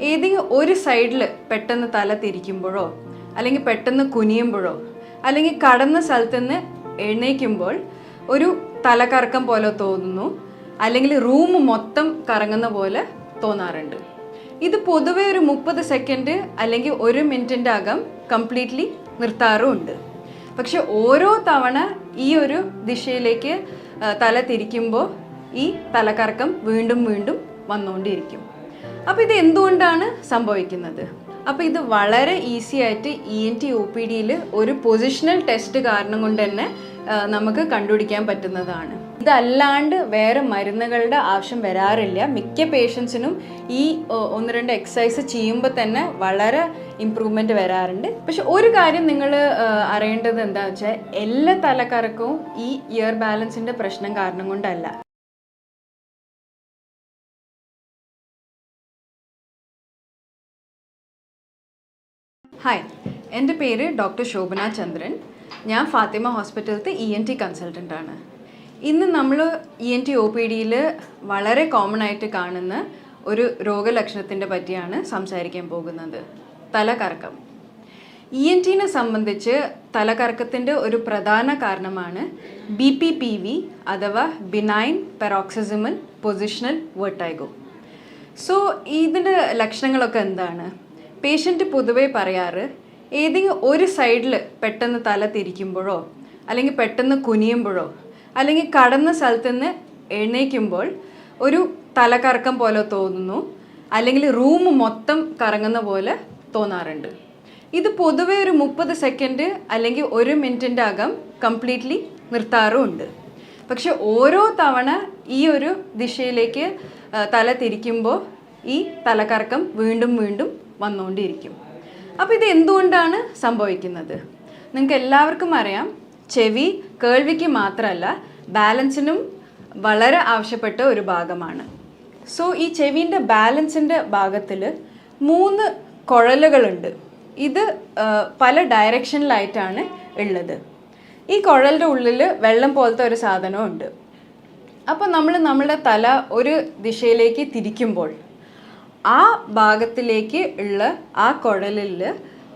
ഏതെങ്കിലും ഒരു സൈഡിൽ പെട്ടെന്ന് തല തിരിക്കുമ്പോഴോ അല്ലെങ്കിൽ പെട്ടെന്ന് കുനിയുമ്പോഴോ അല്ലെങ്കിൽ കടന്ന സ്ഥലത്ത് നിന്ന് എഴുന്നേക്കുമ്പോൾ ഒരു തലകറക്കം പോലെ തോന്നുന്നു അല്ലെങ്കിൽ റൂം മൊത്തം കറങ്ങുന്ന പോലെ തോന്നാറുണ്ട്. ഇത് പൊതുവെ ഒരു മുപ്പത് സെക്കൻഡ് അല്ലെങ്കിൽ ഒരു മിനിറ്റിന്റെ അകം കംപ്ലീറ്റ്ലി നിർത്താറുമുണ്ട്. പക്ഷെ ഓരോ തവണ ഈ ഒരു ദിശയിലേക്ക് തല തിരിക്കുമ്പോൾ ഈ തലകറക്കം വീണ്ടും വീണ്ടും വന്നുകൊണ്ടിരിക്കും. അപ്പോൾ ഇത് എന്തുകൊണ്ടാണ് സംഭവിക്കുന്നത്? അപ്പോൾ ഇത് വളരെ ഈസി ആയിട്ട് E N T O P ഡിയിൽ ഒരു പൊസിഷണൽ ടെസ്റ്റ് കാരണം കൊണ്ട് തന്നെ നമുക്ക് കണ്ടുപിടിക്കാൻ പറ്റുന്നതാണ്. ഇതല്ലാണ്ട് വേറെ മരുന്നുകളുടെ ആവശ്യം വരാറില്ല. മിക്ക പേഷ്യൻസിനും ഈ ഒന്ന് രണ്ട് എക്സസൈസ് ചെയ്യുമ്പോൾ തന്നെ വളരെ ഇമ്പ്രൂവ്മെന്റ് വരാറുണ്ട്. പക്ഷെ ഒരു കാര്യം നിങ്ങൾ അറിയേണ്ടത് എന്താ വെച്ചാൽ എല്ലാ തലക്കറക്കവും ഈ ഇയർ ബാലൻസിന്റെ പ്രശ്നം കാരണം കൊണ്ടല്ല. ഹായ് എന്റെ പേര് ഡോക്ടർ ശോഭന ചന്ദ്രൻ. ഞാൻ ഫാത്തിമ ഹോസ്പിറ്റലത്തെ ഇ എൻ ടി കൺസൾട്ടന്റാണ് ഇന്ന് നമ്മൾ E N T O P ഡിയിൽ വളരെ കോമൺ ആയിട്ട് കാണുന്ന ഒരു രോഗലക്ഷണത്തിന്റെ പറ്റിയാണ് സംസാരിക്കാൻ പോകുന്നത്. തലകറക്കം. ഇ എൻ ടിനെ സംബന്ധിച്ച് തലകറക്കത്തിന്റെ ഒരു പ്രധാന കാരണമാണ് ബി പി പി വി അഥവാ benign paroxysmal positional vertigo so ഇതിന്റെ ലക്ഷണങ്ങളൊക്കെ എന്താണ്? പേഷ്യന്റ് പൊതുവേ പറയാറ് ഏതെങ്കിലും ഒരു സൈഡിൽ പെട്ടെന്ന് തല തിരിക്കുമ്പോഴോ അല്ലെങ്കിൽ പെട്ടെന്ന് കുനിയുമ്പോഴോ അല്ലെങ്കിൽ കടന്ന സ്ഥലത്ത് നിന്ന് എഴുന്നേക്കുമ്പോൾ ഒരു തലകറക്കം പോലെ തോന്നുന്നു അല്ലെങ്കിൽ റൂം മൊത്തം കറങ്ങുന്ന പോലെ തോന്നാറുണ്ട്. ഇത് പൊതുവെ ഒരു മുപ്പത് സെക്കൻഡ് അല്ലെങ്കിൽ ഒരു മിനിറ്റിന്റെ അകം കംപ്ലീറ്റ്ലി നിർത്താറുമുണ്ട്. പക്ഷെ ഓരോ തവണ ഈ ഒരു ദിശയിലേക്ക് തല തിരിക്കുമ്പോൾ ഈ തലകറക്കം വീണ്ടും വീണ്ടും വന്നുകൊണ്ടിരിക്കും. അപ്പോൾ ഇത് എന്തുകൊണ്ടാണ് സംഭവിക്കുന്നത്? നിങ്ങൾക്ക് എല്ലാവർക്കും അറിയാം ചെവി കേൾവിക്ക് മാത്രമല്ല ബാലൻസിനും വളരെ ആവശ്യപ്പെട്ട ഒരു ഭാഗമാണ്. സോ ഈ ചെവിന്റെ ബാലൻസിന്റെ ഭാഗത്തിൽ മൂന്ന് കുഴലുകളുണ്ട്. ഇത് പല ഡയറക്ഷനിലായിട്ടാണ് ഉള്ളത്. ഈ കുഴലിന്റെ ഉള്ളിൽ വെള്ളം പോലത്തെ ഒരു സാധനമുണ്ട് അപ്പോൾ നമ്മൾ നമ്മുടെ തല ഒരു ദിശയിലേക്ക് തിരിക്കുമ്പോൾ ആ ഭാഗത്തിലേക്ക് ഉള്ള ആ കുഴലിൽ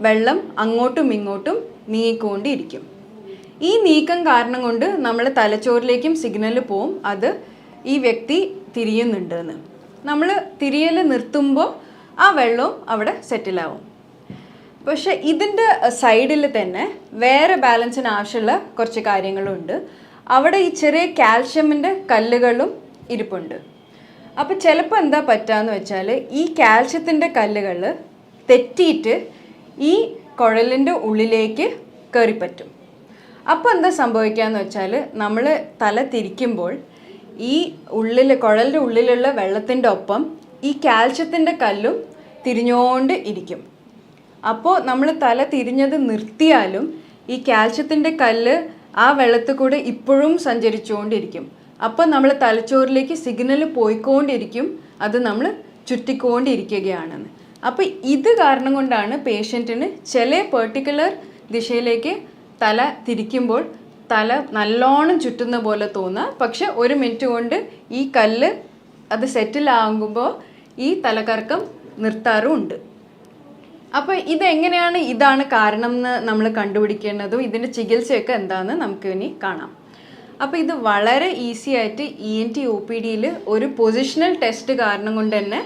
വെള്ളം അങ്ങോട്ടും ഇങ്ങോട്ടും നീങ്ങിക്കൊണ്ടിരിക്കും. ഈ നീക്കം കാരണം കൊണ്ട് നമ്മൾ തലച്ചോറിലേക്കും സിഗ്നൽ പോവും. അത് ഈ വ്യക്തി തിരിയുന്നുണ്ട് എന്ന് നമ്മൾ തിരിയൽ നിർത്തുമ്പോൾ ആ വെള്ളവും അവിടെ സെറ്റിലാവും പക്ഷെ ഇതിന്റെ സൈഡിൽ തന്നെ വേറെ ബാലൻസിന് ആവശ്യമുള്ള കുറച്ച് കാര്യങ്ങളുണ്ട്. അവിടെ ഈ ചെറിയ കാൽഷ്യമിന്റെ കല്ലുകളും ഇരിപ്പുണ്ട്. അപ്പോൾ ചിലപ്പോൾ എന്താ പറ്റാന്ന് വെച്ചാൽ ഈ കാൽഷ്യത്തിന്റെ കല്ലുകൾ തെറ്റിയിട്ട് ഈ കുഴലിന്റെ ഉള്ളിലേക്ക് കയറിപ്പറ്റും അപ്പോൾ എന്താ സംഭവിക്കാന്ന് വെച്ചാൽ നമ്മൾ തല തിരിക്കുമ്പോൾ ഈ ഉള്ളിൽ കുഴലിന്റെ ഉള്ളിലുള്ള വെള്ളത്തിന്റെ ഒപ്പം ഈ കാൽഷ്യത്തിന്റെ കല്ലും തിരിഞ്ഞോണ്ട് ഇരിക്കും. അപ്പോൾ നമ്മൾ തല തിരിഞ്ഞത് നിർത്തിയാലും ഈ കാൽഷ്യത്തിന്റെ കല്ല് ആ വെള്ളത്തിൽ കൂടെ ഇപ്പോഴും സഞ്ചരിച്ചുകൊണ്ടിരിക്കും അപ്പോൾ നമ്മൾ തലച്ചോറിലേക്ക് സിഗ്നൽ പോയിക്കൊണ്ടിരിക്കും. അത് നമ്മൾ ചുറ്റിക്കൊണ്ടിരിക്കുകയാണെന്ന്. അപ്പോൾ ഇത് കാരണം കൊണ്ടാണ് പേഷ്യന്റിന് ചില പെർട്ടിക്കുലർ ദിശയിലേക്ക് തല തിരിക്കുമ്പോൾ തല നല്ലോണം ചുറ്റുന്ന പോലെ തോന്നുക പക്ഷെ ഒരു മിനിറ്റ് കൊണ്ട് ഈ കല്ല് അത് സെറ്റിലാകുമ്പോൾ ഈ തലകറക്കം നിർത്താറുമുണ്ട്. അപ്പോൾ ഇതെങ്ങനെയാണ് ഇതാണ് കാരണം എന്ന് നമ്മൾ കണ്ടുപിടിക്കേണ്ടതും ഇതിന്റെ ചികിത്സയൊക്കെ എന്താണെന്ന് നമുക്ക് ഇനി കാണാം. അപ്പോൾ ഇത് വളരെ ഈസി ആയിട്ട് E N T O P ഡിയിൽ ഒരു പൊസിഷണൽ ടെസ്റ്റ് കാരണം കൊണ്ട് തന്നെ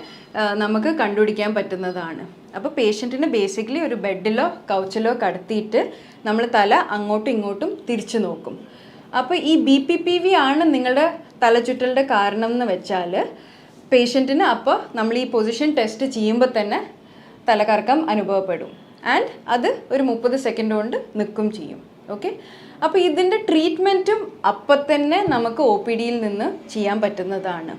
നമുക്ക് കണ്ടുപിടിക്കാൻ പറ്റുന്നതാണ്. അപ്പോൾ പേഷ്യന്റിന് ബേസിക്കലി ഒരു ബെഡിലോ കൗച്ചിലോ കടത്തിയിട്ട് നമ്മൾ തല അങ്ങോട്ടും ഇങ്ങോട്ടും തിരിച്ചു നോക്കും. അപ്പോൾ ഈ ബി പി പി വി ആണ് നിങ്ങളുടെ തലചുറ്റലിന്റെ കാരണം എന്ന് വെച്ചാൽ പേഷ്യന്റിന് അപ്പോൾ നമ്മൾ ഈ പൊസിഷൻ ടെസ്റ്റ് ചെയ്യുമ്പോൾ തന്നെ തലകറക്കം അനുഭവപ്പെടും. ആൻഡ് അത് ഒരു മുപ്പത് സെക്കൻഡ് കൊണ്ട് നിൽക്കും ചെയ്യും. ഓക്കെ അപ്പോൾ ഇതിന്റെ ട്രീറ്റ്മെന്റും അപ്പം തന്നെ നമുക്ക് ഒ പി ഡിയിൽ നിന്ന് ചെയ്യാൻ പറ്റുന്നതാണ്.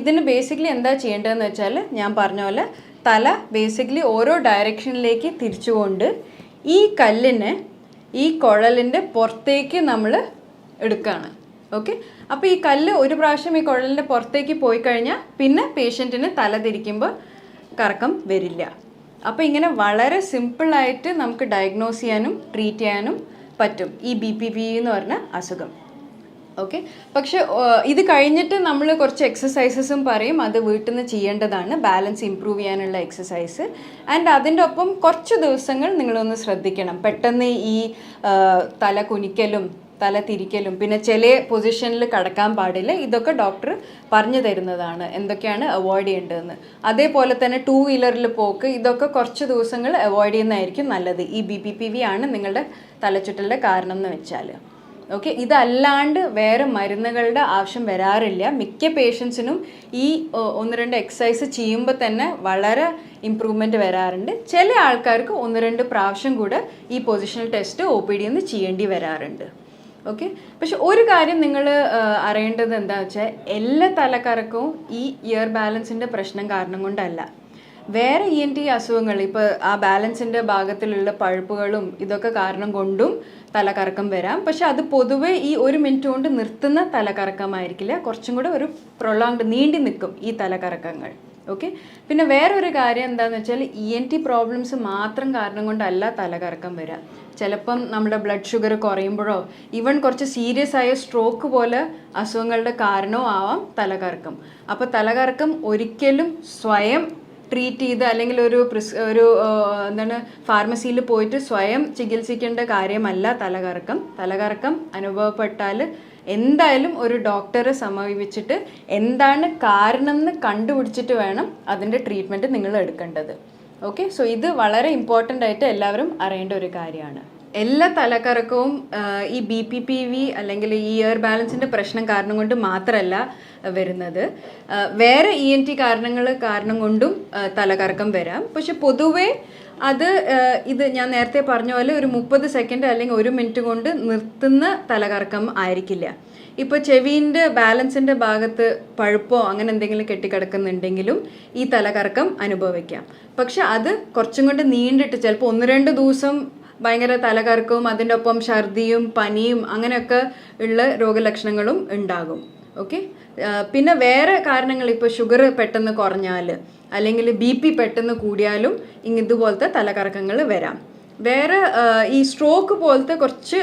ഇതിന് ബേസിക്കലി എന്താ ചെയ്യേണ്ടതെന്ന് വെച്ചാൽ ഞാൻ പറഞ്ഞ പോലെ തല ബേസിക്കലി ഓരോ ഡയറക്ഷനിലേക്ക് തിരിച്ചുകൊണ്ട് ഈ കല്ലിനെ ഈ കുഴലിന്റെ പുറത്തേക്ക് നമ്മൾ എടുക്കുകയാണ് ഓക്കെ അപ്പോൾ ഈ കല്ല് ഒരു പ്രാവശ്യം ഈ കുഴലിന്റെ പുറത്തേക്ക് പോയി കഴിഞ്ഞാൽ പിന്നെ പേഷ്യന്റിന് തല തിരിക്കുമ്പോൾ കറക്കം വരില്ല. അപ്പോൾ ഇങ്ങനെ വളരെ സിമ്പിളായിട്ട് നമുക്ക് ഡയഗ്നോസ് ചെയ്യാനും ട്രീറ്റ് ചെയ്യാനും പറ്റും. ഈ ബി പി പി എന്ന് പറഞ്ഞ അസുഖം. ഓക്കെ പക്ഷെ ഇത് കഴിഞ്ഞിട്ട് നമ്മൾ കുറച്ച് എക്സസൈസസും പറയും. അത് വീട്ടിൽ നിന്ന് ചെയ്യേണ്ടതാണ്. ബാലൻസ് ഇമ്പ്രൂവ് ചെയ്യാനുള്ള എക്സസൈസ് ആൻഡ് അതിന്റെ ഒപ്പം കുറച്ച് ദിവസങ്ങൾ നിങ്ങളൊന്ന് ശ്രദ്ധിക്കണം. പെട്ടെന്ന് ഈ തല കുനിക്കലും തല തിരിക്കലും പിന്നെ ചില പൊസിഷനിൽ കടക്കാൻ പാടില്ല. ഇതൊക്കെ ഡോക്ടർ പറഞ്ഞു തരുന്നതാണ്. എന്തൊക്കെയാണ് അവോയ്ഡ് ചെയ്യേണ്ടതെന്ന്. അതേപോലെ തന്നെ ടൂ വീലറിൽ പോക്ക് ഇതൊക്കെ കുറച്ച് ദിവസങ്ങൾ അവോയ്ഡ് ചെയ്യുന്നതായിരിക്കും നല്ലത്. ഈ ബി പി പി വി ആണ് നിങ്ങളുടെ തലച്ചുറ്റലിന്റെ കാരണം എന്ന് വെച്ചാൽ ഓക്കെ ഇതല്ലാണ്ട് വേറെ മരുന്നുകളുടെ ആവശ്യം വരാറില്ല. മിക്ക പേഷ്യൻസിനും ഈ ഒന്ന് രണ്ട് എക്സസൈസ് ചെയ്യുമ്പോൾ തന്നെ വളരെ ഇമ്പ്രൂവ്മെന്റ് വരാറുണ്ട്. ചില ആൾക്കാർക്ക് ഒന്ന് രണ്ട് പ്രാവശ്യം കൂടെ ഈ positional test O P D ഒന്ന് ചെയ്യേണ്ടി വരാറുണ്ട്. ഓക്കെ പക്ഷെ ഒരു കാര്യം നിങ്ങൾ അറിയേണ്ടത് എന്താ വെച്ചാൽ എല്ലാ തലക്കറക്കും ഈ ഇയർ ബാലൻസിന്റെ പ്രശ്നം കാരണം കൊണ്ടല്ല. വേറെ ഇ എൻ ടി അസുഖങ്ങൾ ഇപ്പോൾ ആ ബാലൻസിന്റെ ഭാഗത്തിലുള്ള പഴുപ്പുകളും ഇതൊക്കെ കാരണം കൊണ്ടും തലകറക്കം വരാം. പക്ഷെ അത് പൊതുവേ ഈ ഒരു മിനിറ്റ് കൊണ്ട് നിർത്തുന്ന തലകറക്കമായിരിക്കില്ല കുറച്ചും കൂടെ ഒരു പ്രൊളോങ്ഡ് നീണ്ടി നിൽക്കും ഈ തലകറക്കങ്ങൾ ഓക്കെ പിന്നെ വേറൊരു കാര്യം എന്താണെന്ന് വെച്ചാൽ ഇ എൻ ടി പ്രോബ്ലംസ് മാത്രം കാരണം കൊണ്ടല്ല തലകറക്കം വരിക ചിലപ്പം നമ്മുടെ ബ്ലഡ് ഷുഗർ കുറയുമ്പോഴോ ഈവൻ കുറച്ച് സീരിയസ് ആയ സ്ട്രോക്ക് പോലെ അസുഖങ്ങളുടെ കാരണവും ആവാം തലകറക്കം. അപ്പോൾ തലകറക്കം ഒരിക്കലും സ്വയം ട്രീറ്റ് ചെയ്ത് അല്ലെങ്കിൽ ഒരു പ്രിസ് ഒരു എന്താണ് ഫാർമസിയിൽ പോയിട്ട് സ്വയം ചികിത്സിക്കേണ്ട കാര്യമല്ല തലകറക്കം. തലകറക്കം അനുഭവപ്പെട്ടാൽ എന്തായാലും ഒരു ഡോക്ടറെ സമീപിച്ചിട്ട് എന്താണ് കാരണം എന്ന് കണ്ടുപിടിച്ചിട്ട് വേണം അതിന്റെ ട്രീറ്റ്മെന്റ് നിങ്ങൾ എടുക്കേണ്ടത്. ഓക്കെ സോ ഇത് വളരെ ഇമ്പോർട്ടന്റ് ആയിട്ട് എല്ലാവരും അറിയേണ്ട ഒരു കാര്യമാണ്. എല്ലാ തലക്കറക്കവും ഈ ബി പി പി വി അല്ലെങ്കിൽ ഈ ഇയർ ബാലൻസിന്റെ പ്രശ്നം കാരണം കൊണ്ട് മാത്രമല്ല വരുന്നത്. വേറെ ഇ എൻ ടി കാരണങ്ങൾ കാരണം കൊണ്ടും തലകറക്കം വരാം. പക്ഷെ പൊതുവേ അത് ഇത് ഞാൻ നേരത്തെ പറഞ്ഞ പോലെ ഒരു മുപ്പത് സെക്കൻഡ് അല്ലെങ്കിൽ ഒരു മിനിറ്റ് കൊണ്ട് നിർത്തുന്ന തലകറക്കം ആയിരിക്കില്ല. ഇപ്പോൾ ചെവീന്റെ ബാലൻസിന്റെ ഭാഗത്ത് പഴുപ്പോ അങ്ങനെ എന്തെങ്കിലും കെട്ടിക്കിടക്കുന്നുണ്ടെങ്കിലും ഈ തലകറക്കം അനുഭവിക്കാം. പക്ഷെ അത് കുറച്ചും കൊണ്ട് നീണ്ടിട്ട് ചിലപ്പോൾ ഒന്ന് രണ്ട് ദിവസം ഭയങ്കര തലകറക്കവും അതിന്റെ ഒപ്പം ഛർദിയും പനിയും അങ്ങനെയൊക്കെ ഉള്ള രോഗലക്ഷണങ്ങളും ഉണ്ടാകും. ഓക്കെ? പിന്നെ വേറെ കാരണങ്ങൾ ഇപ്പോൾ ഷുഗർ പെട്ടെന്ന് കുറഞ്ഞാൽ അല്ലെങ്കിൽ ബി പി പെട്ടെന്ന് കൂടിയാലും ഇതുപോലത്തെ തലകറക്കങ്ങൾ വരാം. വേറെ ഈ സ്ട്രോക്ക് പോലത്തെ കുറച്ച്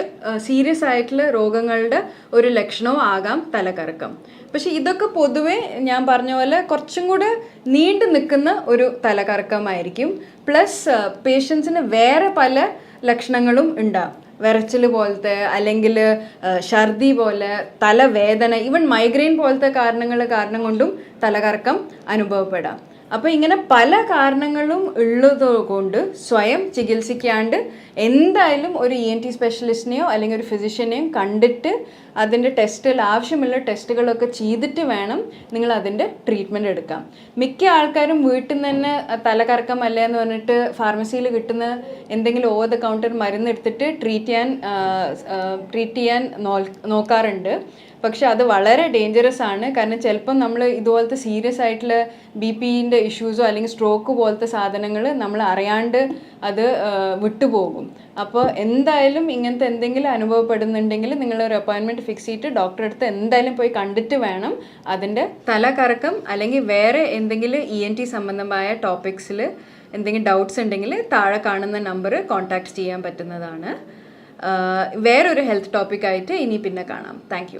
സീരിയസ് ആയിട്ടുള്ള രോഗങ്ങളുടെ ഒരു ലക്ഷണവും ആകാം തലകറക്കം. പക്ഷെ ഇതൊക്കെ പൊതുവെ ഞാൻ പറഞ്ഞ പോലെ കുറച്ചും കൂടെ നീണ്ടു നിൽക്കുന്ന ഒരു തലകറക്കമായിരിക്കും. പ്ലസ് പേഷ്യൻസിന് വേറെ പല ലക്ഷണങ്ങളും ഉണ്ടാവും. വിറച്ചിൽ പോലത്തെ അല്ലെങ്കിൽ ഛർദി പോലെ തലവേദന ഈവൻ മൈഗ്രെയിൻ പോലത്തെ കാരണങ്ങൾ കാരണം കൊണ്ടും തലകറക്കം അനുഭവപ്പെടാം. അപ്പോൾ ഇങ്ങനെ പല കാരണങ്ങളും ഉള്ളത് കൊണ്ട് സ്വയം ചികിത്സിക്കാണ്ട് എന്തായാലും ഒരു ഇ എൻ ടി സ്പെഷ്യലിസ്റ്റിനെയോ അല്ലെങ്കിൽ ഒരു ഫിസിഷ്യനെയോ കണ്ടിട്ട് അതിന്റെ ടെസ്റ്റിൽ ആവശ്യമുള്ള ടെസ്റ്റുകളൊക്കെ ചെയ്തിട്ട് വേണം നിങ്ങൾ അതിന്റെ ട്രീറ്റ്മെന്റ് എടുക്കാം മിക്ക ആൾക്കാരും വീട്ടിൽ നിന്ന് തന്നെ തലകറക്കം അല്ലേ എന്ന് പറഞ്ഞിട്ട് ഫാർമസിയിൽ കിട്ടുന്ന എന്തെങ്കിലും ഓവർ ദ കൗണ്ടർ മരുന്ന് എടുത്തിട്ട് ട്രീറ്റ് ചെയ്യാൻ ട്രീറ്റ് ചെയ്യാൻ നോക്കാറുണ്ട്. പക്ഷെ അത് വളരെ ഡേഞ്ചറസ് ആണ്. കാരണം ചിലപ്പം നമ്മൾ ഇതുപോലത്തെ സീരിയസ് ആയിട്ടുള്ള ബി പിന്റെ ഇഷ്യൂസോ അല്ലെങ്കിൽ സ്ട്രോക്ക് പോലത്തെ സാധനങ്ങൾ നമ്മൾ അറിയാണ്ട് അത് വിട്ടുപോകും. അപ്പോൾ എന്തായാലും ഇങ്ങനത്തെ എന്തെങ്കിലും അനുഭവപ്പെടുന്നുണ്ടെങ്കിൽ നിങ്ങളൊരു അപ്പോയിൻമെന്റ് ഫിക്സ് ചെയ്തിട്ട് ഡോക്ടറെ അടുത്ത് എന്തായാലും പോയി കണ്ടിട്ട് വേണം അതിന്റെ തലകറക്കം അല്ലെങ്കിൽ വേറെ എന്തെങ്കിലും ഇ എൻ ടി സംബന്ധമായ ടോപ്പിക്സിൽ എന്തെങ്കിലും ഡൗട്ട്സ് ഉണ്ടെങ്കിൽ താഴെ കാണുന്ന നമ്പർ കോൺടാക്ട് ചെയ്യാൻ പറ്റുന്നതാണ്. വേറൊരു ഹെൽത്ത് ടോപ്പിക്കായിട്ട് ഇനി പിന്നെ കാണാം. താങ്ക്